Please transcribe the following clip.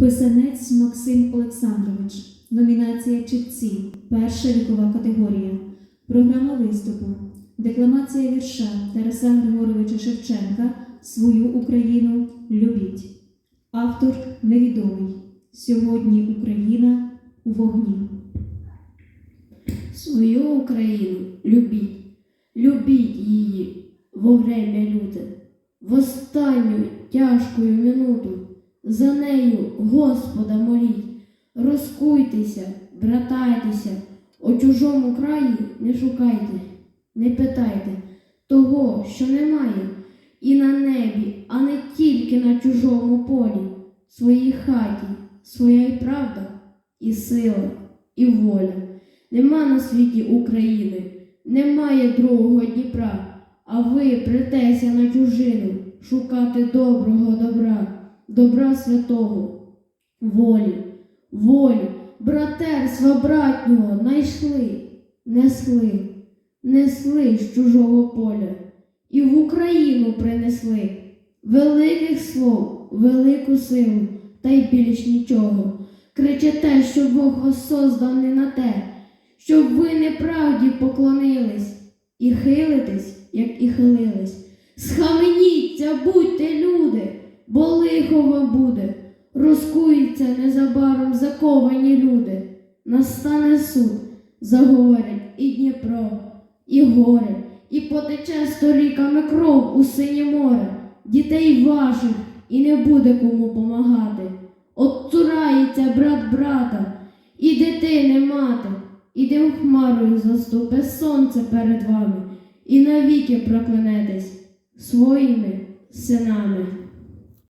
Писанець Максим Олександрович. Номінація читці. Перша вікова категорія. Програма виступу. Декламація вірша Тараса Григоровича Шевченка Свою Україну любіть. Автор невідомий. Сьогодні Україна у вогні. Свою Україну любіть, любіть її во люте, в останню тяжкую минуту, за нею Господа моліть, розкуйтеся, братайтеся, о чужому краї не шукайте, не питайте того, що немає, і на небі, а не тільки на чужому полі, своїй хаті, своя й правда, і сила, і воля. Нема на світі України, немає другого Дніпра, а ви претеся на чужину шукати доброго добра, добра святого, волі, волі, братерства братнього найшли, несли, несли з чужого поля і в Україну принесли великих слов, велику силу, та й більш нічого. Кричите, що Бог вас не на те, щоб ви неправді поклонились і хилитесь, як і хилились. Схаменіться, будьте люди, бо лихо вам буде. Розкуються незабаром заковані люди. Настане суд, заговорять і Дніпро, і горе, і потече сторіками кров у синє море, дітей ваших, і не буде кому помагати. Отцурається брат брата, і дитини мати, і дим хмарою заступе сонце перед вами, і навіки проклянетесь своїми синами.